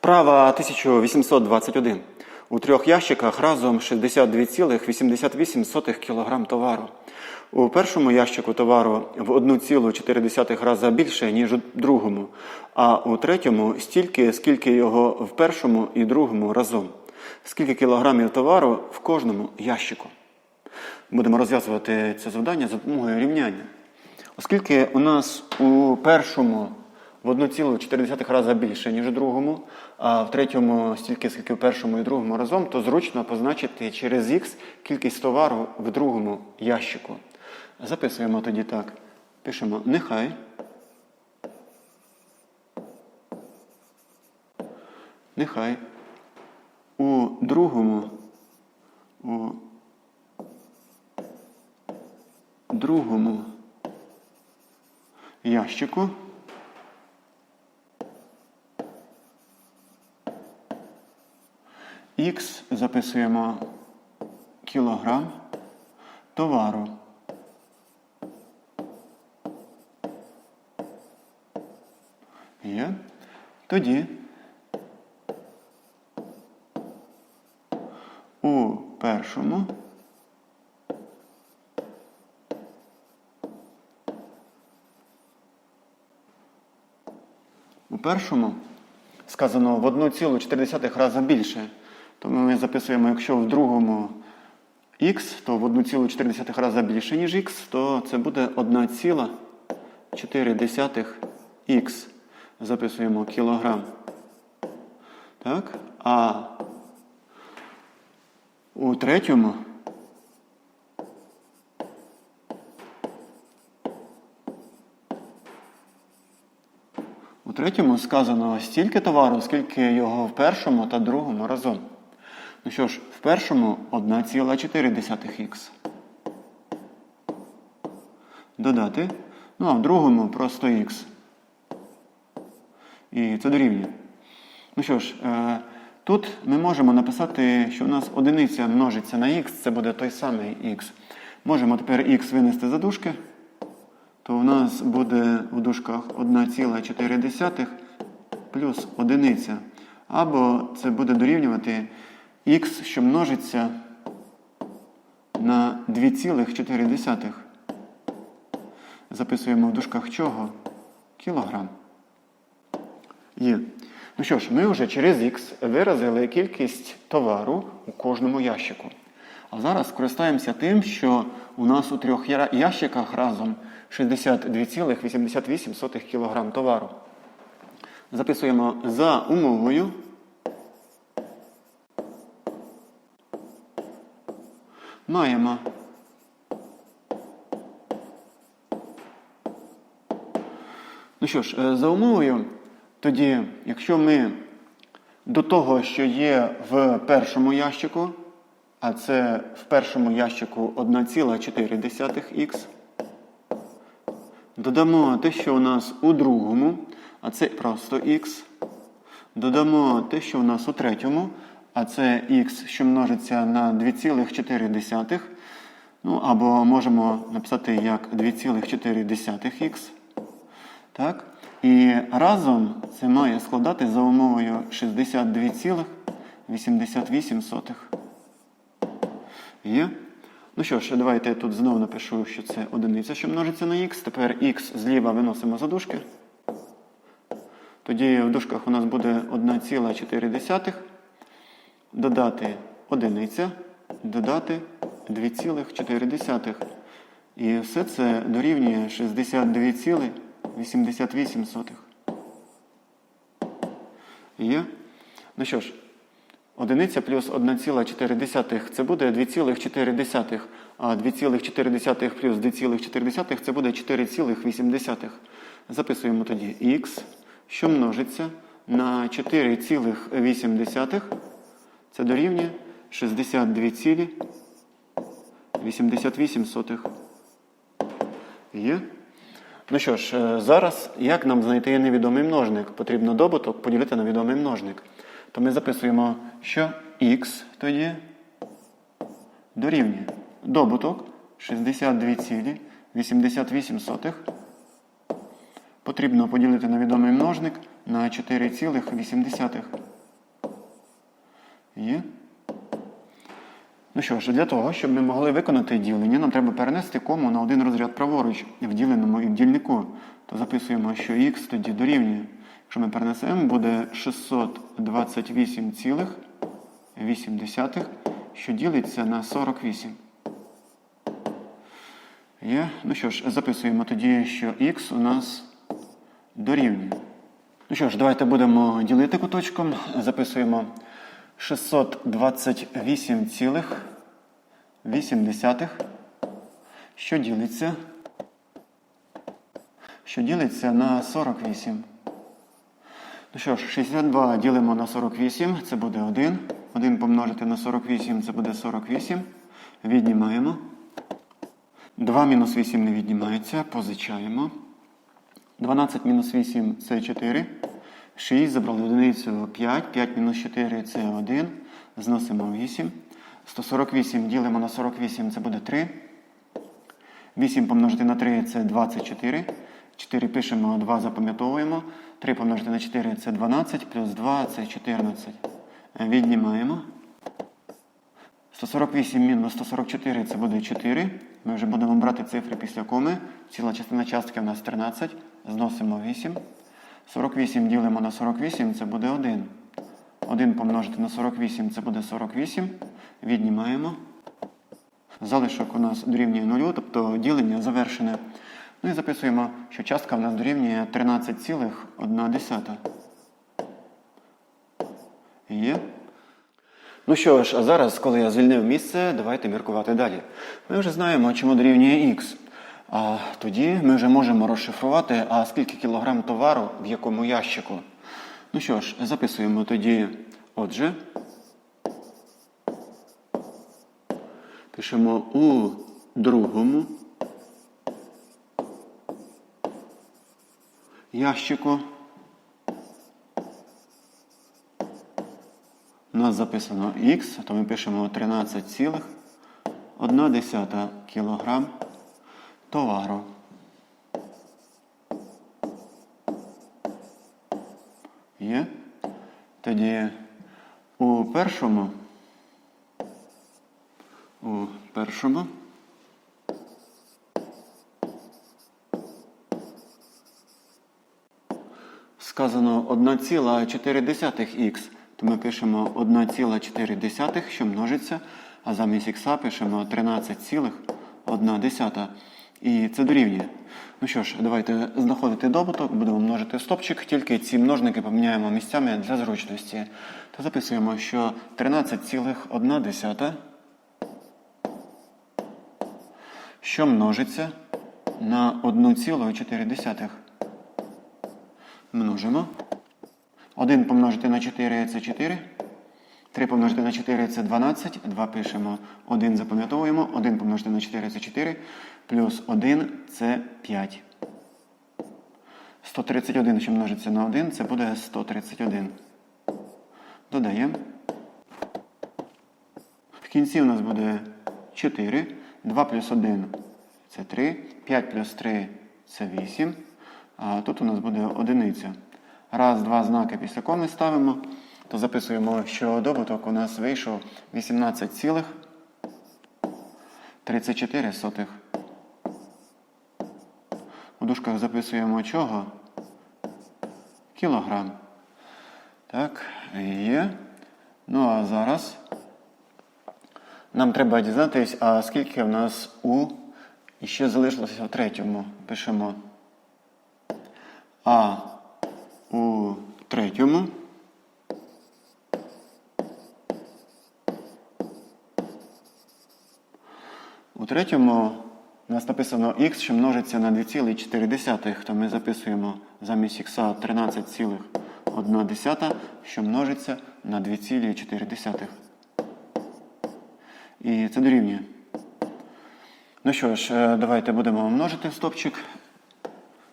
Вправа 1821. У трьох ящиках разом 62,88 кг товару. У першому ящику товару в 1,4 рази більше, ніж у другому, а у третьому стільки, скільки його в першому і другому разом. Скільки кілограмів товару в кожному ящику. Будемо розв'язувати це завдання за допомогою рівняння. Оскільки у нас у першому в 1,4 рази більше, ніж у другому, а в третьому стільки, скільки в першому і другому разом, то зручно позначити через х кількість товару в другому ящику. Записуємо тоді так. Пишемо нехай. Нехай у другому у другому ящику Х записуємо кілограм товару. Є. Тоді у першому у першому сказано в 1,4 рази більше. Тому ми записуємо, якщо в другому х, то в 1,4 рази більше, ніж х, то це буде 1,4х. Записуємо кілограм. Так? А у третьому у третьому сказано стільки товару, скільки його в першому та другому разом. Ну що ж, в першому 1,4х. Додати. Ну, а в другому просто х. І це дорівнює. Ну що ж, е, тут ми можемо написати, що у нас одиниця множиться на х, це буде той самий х. Можемо тепер х винести за дужки, то у нас буде в дужках 1,4 плюс одиниця. Або це буде дорівнювати х, що множиться на 2,4. Записуємо в дужках чого? Кілограм. Є. Ну що ж, ми вже через х виразили кількість товару у кожному ящику. А зараз скористаємося тим, що у нас у трьох ящиках разом 62,88 кг товару. Записуємо за умовою. Маємо. Ну що ж, е, за умовою, тоді, якщо ми до того, що є в першому ящику, а це в першому ящику 1,4х, додамо те, що у нас у другому, а це просто х, додамо те, що у нас у третьому, а це х, що множиться на 2,4. Ну, або можемо написати як 2,4х. Так? І разом це має складати за умовою 62,88. Є? Ну що ж, давайте я тут знову напишу, що це одиниця, що множиться на х. Тепер х зліва виносимо за дужки. Тоді в дужках у нас буде 1,4. Додати одиниця, додати 2,4. І все це дорівнює 62,88. Є? Ну що ж, одиниця плюс 1,4 це буде 2,4, а 2,4 плюс 2,4 це буде 4,8. Записуємо тоді х, що множиться на 4,8. Це дорівнює 62,88. Є? Ну що ж, е, зараз як нам знайти невідомий множник? Потрібно добуток поділити на відомий множник. То ми записуємо, що х тоді дорівнює добуток 62,88. Потрібно поділити на відомий множник на 4,8. Є. Ну що ж, для того, щоб ми могли виконати ділення, нам треба перенести кому на один розряд праворуч в діленому і в дільнику. То записуємо, що х тоді дорівнює. Якщо ми перенесемо, буде 628,8, що ділиться на 48. Є. Ну що ж, записуємо тоді, що х у нас дорівнює. Ну що ж, давайте будемо ділити куточком. Записуємо 628,8, що ділиться, що ділиться на 48. Ну що ж, 62 ділимо на 48, це буде 1. 1 помножити на 48, це буде 48. Віднімаємо. 2 мінус 8 не віднімається, позичаємо. 12 мінус 8 це 4. 6 забрали одиницю 5. 5 мінус 4 це 1. Зносимо 8. 148 ділимо на 48, це буде 3. 8 помножити на 3 це 24. 4 пишемо, 2 запам'ятовуємо. 3 помножити на 4 це 12, плюс 2 це 14. Віднімаємо. 148 мінус 144 це буде 4. Ми вже будемо брати цифри після коми. Ціла частина частки у нас 13. Зносимо 8. 48 ділимо на 48, це буде 1. 1 помножити на 48 це буде 48. Віднімаємо. Залишок у нас дорівнює 0, тобто ділення завершене. Ну і записуємо, що частка в нас дорівнює 13,1. Є. Ну що ж, а зараз, коли я звільнив місце, давайте міркувати далі. Ми вже знаємо, чому дорівнює х. А тоді ми вже можемо розшифрувати, а скільки кілограм товару в якому ящику. Ну що ж, записуємо тоді, отже. Пишемо у другому ящику. У нас записано Х, то ми пишемо 13,1 кг товару. Є. Тоді у першому. У першому. Сказано 1,4х, то ми пишемо 1,4, що множиться, а замість х пишемо 13,1. І це дорівнює. Ну що ж, давайте знаходити добуток, будемо множити стопчик, тільки ці множники поміняємо місцями для зручності. То записуємо, що 13,1, що множиться на 1,4. Множимо. 1 помножити на 4 це 4. 3 помножити на 4 це 12. 2 пишемо. 1 запам'ятовуємо. 1 помножити на 4 це 4. Плюс 1 це 5. 131, що множиться на 1, це буде 131. Додаємо. В кінці у нас буде 4. 2 плюс 1 це 3. 5 плюс 3 це 8. А тут у нас буде одиниця. Раз, два знаки після коми ставимо, то записуємо, що добуток у нас вийшов 18,34. У дужках записуємо чого? Кілограм. Так, є. Ну а зараз нам треба дізнатись, а скільки в нас у і ще залишилося в третьому. Пишемо А у третьому. Третьому у нас написано х, що множиться на 2,4, то ми записуємо замість х 13,1, що множиться на 2,4. І це дорівнює. Ну що ж, е, давайте будемо множити стопчик.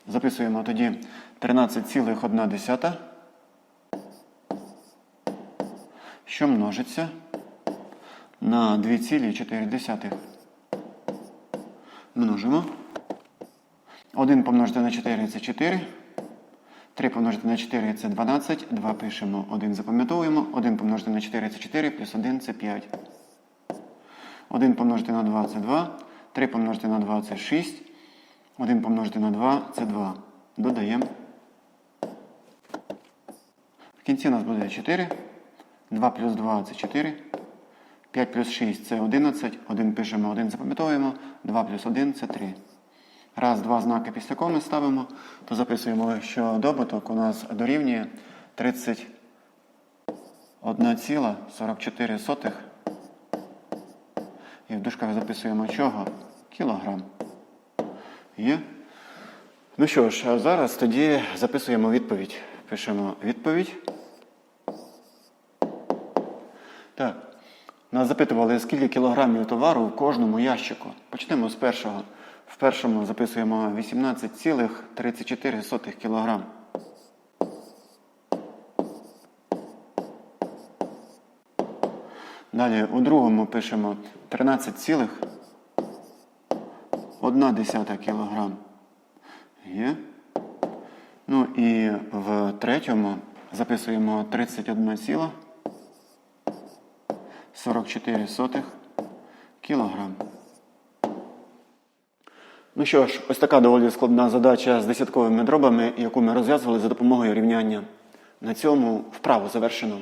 Записуємо тоді 13,1, що множиться на 2,4. Множимо. 1 помножити на 4 це 4. 3 помножити на 4 це 12, 2 пишемо, 1 запам'ятовуємо, 1 помножити на 4 це 4, плюс 1 це 5. 1 помножити на 2 це 2, 3 помножити на 2 це 6, 1 помножити на 2 це 2. Додаємо. В кінці у нас буде 4. 2 плюс 2 це 4. 5 плюс 6 це 11. 1 пишемо, 1 запам'ятовуємо. 2 плюс 1 це 3. Раз, два знаки після коми ставимо, то записуємо, що добуток у нас дорівнює 31,44. І в дужках записуємо чого? Кілограм. Є. Ну що ж, зараз тоді записуємо відповідь. Пишемо відповідь. Так. Нас запитували, скільки кілограмів товару в кожному ящику. Почнемо з першого. В першому записуємо 18,34 кілограм. Далі у другому пишемо 13,1 кілограм. Є. Ну і в третьому записуємо 31,44 кілограм. Ну що ж, ось така доволі складна задача з десятковими дробами, яку ми розв'язували за допомогою рівняння. На цьому вправу завершено.